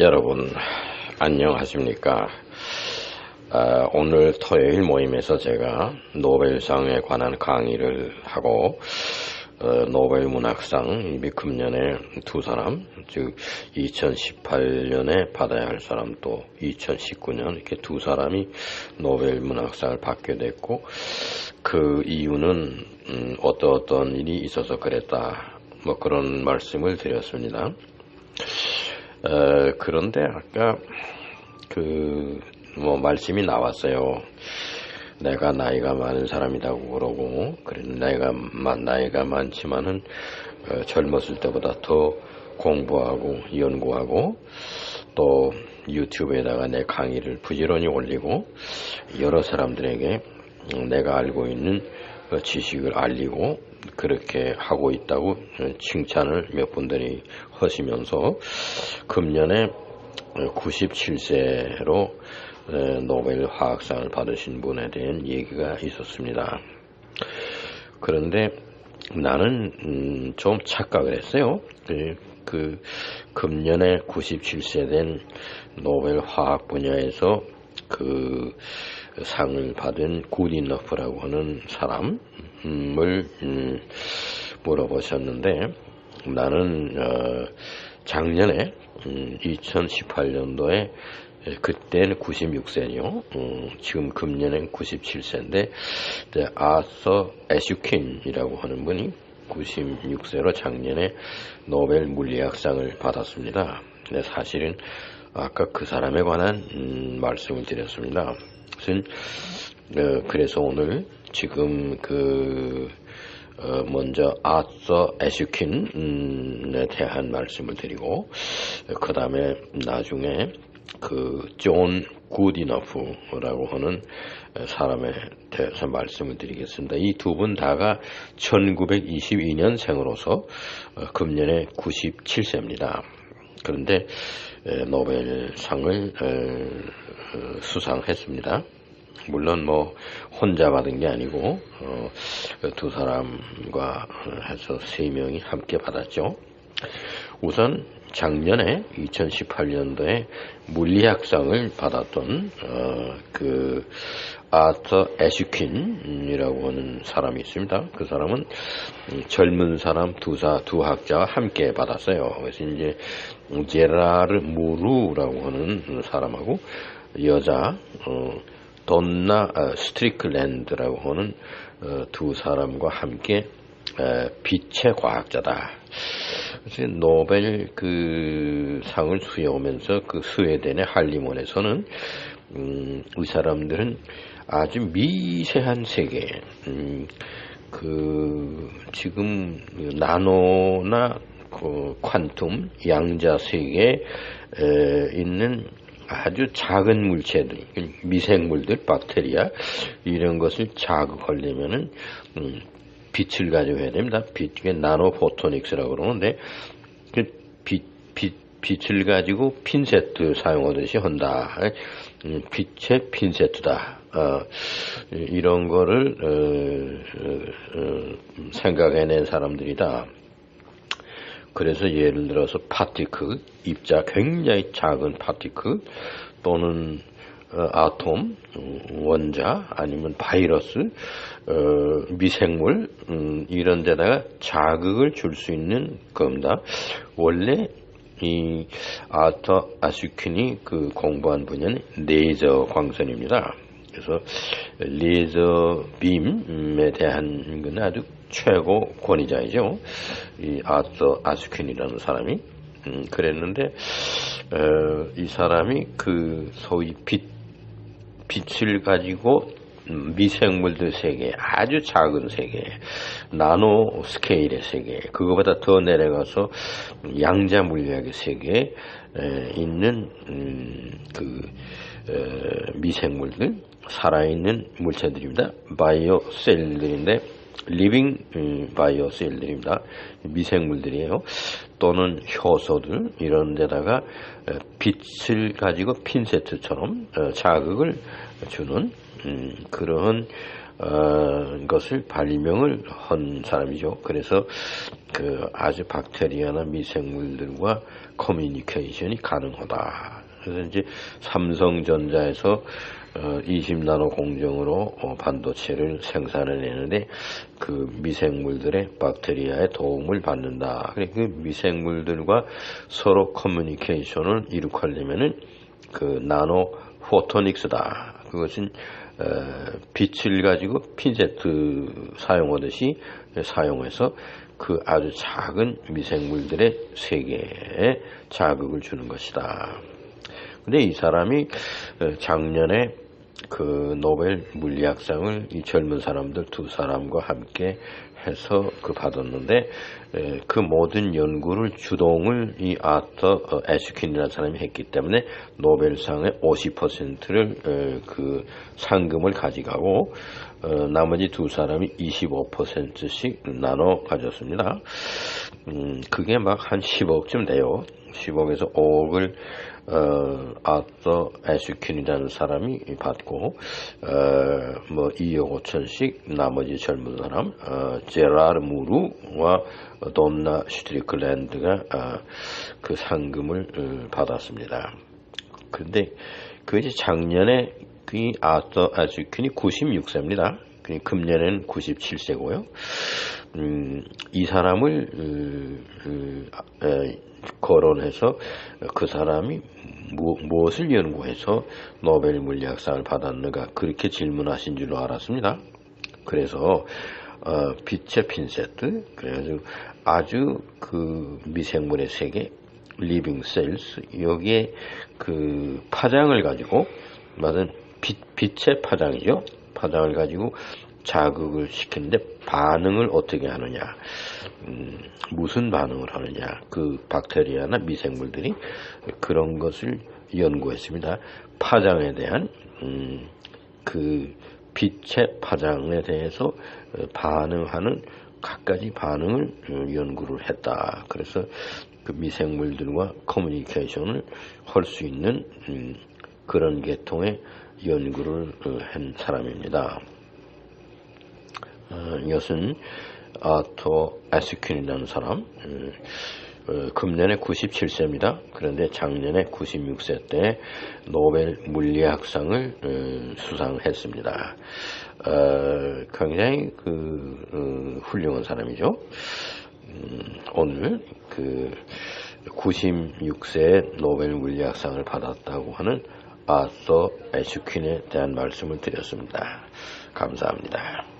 여러분 안녕하십니까 아, 오늘 토요일 모임에서 제가 노벨상에 관한 강의를 하고 어, 노벨 문학상 이미 금년에 두 사람 즉 2018년에 받아야 할 사람 또 2019년 이렇게 두 사람이 노벨 문학상을 받게 됐고 그 이유는 음, 어떤 어떤 일이 있어서 그랬다 뭐 그런 말씀을 드렸습니다. 어, 그런데 아까 그 뭐 말씀이 나왔어요. 내가 나이가 많은 사람이라고 그러고 그래 나이가 나이가 많지만은 어, 젊었을 때보다 더 공부하고 연구하고 또 유튜브에다가 내 강의를 부지런히 올리고 여러 사람들에게 내가 알고 있는 그 지식을 알리고 그렇게 하고 있다고 칭찬을 몇 분들이 하시면서 금년에 97세로 노벨 화학상을 받으신 분에 대한 얘기가 있었습니다. 그런데 나는 음, 좀 착각을 했어요. 그, 그 금년에 97세 된 노벨 화학 분야에서 그 상을 받은 구디너프라고 하는 사람 을 음, 물어보셨는데 나는 어, 작년에 음, 2018년도에 그때는 96세요. 음, 지금 금년엔 97세인데 아서 에슈킨이라고 하는 분이 96세로 작년에 노벨 물리학상을 받았습니다. 근데 사실은 아까 그 사람에 관한 음, 말씀을 드렸습니다. 어, 그래서 오늘 지금 그 어, 먼저 아서 에슈킨에 대한 말씀을 드리고 그 다음에 나중에 그존 구디너프라고 하는 사람에 대해서 말씀을 드리겠습니다. 이 두 분 다가 1922년생으로서 어, 금년에 97세입니다. 그런데 노벨상을 어, 수상했습니다. 물론 뭐 혼자 받은 게 아니고 어, 두 사람과 해서 세 명이 함께 받았죠. 우선 작년에 2018년도에 물리학상을 받았던 어, 그 아터 에슈킨이라고 하는 사람이 있습니다. 그 사람은 젊은 사람 두사 두 학자와 함께 받았어요. 그래서 이제 제라르 무루라고 하는 사람하고 여자 어, 돈나 어, 스트리클랜드라고 하는 어, 두 사람과 함께 어, 빛의 과학자다. 노벨 그 상을 수여하면서 그 스웨덴의 할리몬에서는 음, 이 사람들은 아주 미세한 세계, 음, 그 지금 나노나 그 퀀텀 양자 세계에 있는 아주 작은 물체들, 미생물들, 박테리아 이런 것을 자극하려면은 음, 빛을 해야 됩니다. 빛, 이게 나노 포토닉스라고 그러는데 그 빛, 빛, 빛을 가지고 핀세트 사용하듯이 한다. 음, 빛의 핀세트다. 어, 이런 거를 어, 어, 어, 생각해낸 사람들이다. 그래서 예를 들어서 파티클, 입자 굉장히 작은 파티클 또는 어, 아톰, 음, 원자 아니면 바이러스, 어, 미생물 음, 이런 데다가 자극을 줄 수 있는 겁니다. 원래 이 아터 아슈킨이 그 공부한 분야는 레이저 광선입니다. 그래서 레이저 빔에 대한 건 아주 최고 권위자이죠. 이 아서 아스퀸이라는 사람이 음, 그랬는데 어, 이 사람이 그 소위 빛 빛을 가지고 미생물들 세계 아주 작은 세계 나노 스케일의 세계 그거보다 더 내려가서 양자 물리학의 세계에 있는 음, 그 에, 미생물들 살아있는 물체들입니다 바이오 셀들인데 리빙 음, 바이오 셀들입니다. 미생물들이에요. 또는 효소들 이런 데다가 빛을 가지고 핀세트처럼 어, 자극을 주는 음, 그런 어, 것을 발명을 한 사람이죠. 그래서 그 아주 박테리아나 미생물들과 커뮤니케이션이 가능하다. 그래서 이제 삼성전자에서 어, 20나노 공정으로 어, 반도체를 생산을 내는데 그 미생물들의 박테리아의 도움을 받는다. 그 미생물들과 서로 커뮤니케이션을 이룩하려면은 그 나노 포토닉스다. 그것은 어, 빛을 가지고 핀세트 사용하듯이 사용해서 그 아주 작은 미생물들의 세계에 자극을 주는 것이다. 근데 이 사람이 어, 작년에 그 노벨 물리학상을 이 젊은 사람들 두 사람과 함께 해서 그 받았는데 그 모든 연구를 주동을 이 아터 에스킨이라는 사람이 했기 때문에 노벨상의 50%를 그 상금을 가져가고 어, 나머지 두 사람이 25%씩 나눠 가졌습니다. 음, 그게 막 한 10억쯤 돼요. 10억에서 5억을 어, 아터 에스킨이라는 사람이 받고 어, 뭐 2억 5천씩 나머지 젊은 사람 어, 제라르 무르와 돈나 슈트리클랜드가 어, 그 상금을 어, 받았습니다. 그런데 그 이제 작년에 그 아터 에스킨이 96세입니다. 그 금년에는 97세고요. 음, 이 사람을 음, 음, 에, 거론해서 그 사람이 무, 무엇을 연구해서 노벨 물리학상을 받았는가 그렇게 질문하신 줄로 알았습니다. 그래서 어, 빛의 핀세트 그래가지고 아주 그 미생물의 세계 리빙 셀스 여기에 그 파장을 가지고 맞은 빛, 빛의 파장이죠. 파장을 가지고 자극을 시키는데 반응을 어떻게 하느냐, 음, 무슨 반응을 하느냐, 그 박테리아나 미생물들이 그런 것을 연구했습니다. 파장에 대한 음, 그 빛의 파장에 대해서 반응하는 갖가지 반응을 어, 연구를 했다. 그래서 그 미생물들과 커뮤니케이션을 할 수 있는 음, 그런 계통의 연구를 어, 한 사람입니다. 어, 이것은 아토 에스킨이라는 사람 어, 금년에 97세입니다. 그런데 작년에 96세 때 노벨 물리학상을 어, 수상했습니다. 어, 굉장히 그 어, 훌륭한 사람이죠. 음, 오늘 그 96세 노벨 물리학상을 받았다고 하는 아서 에슈킨에 대한 말씀을 드렸습니다. 감사합니다.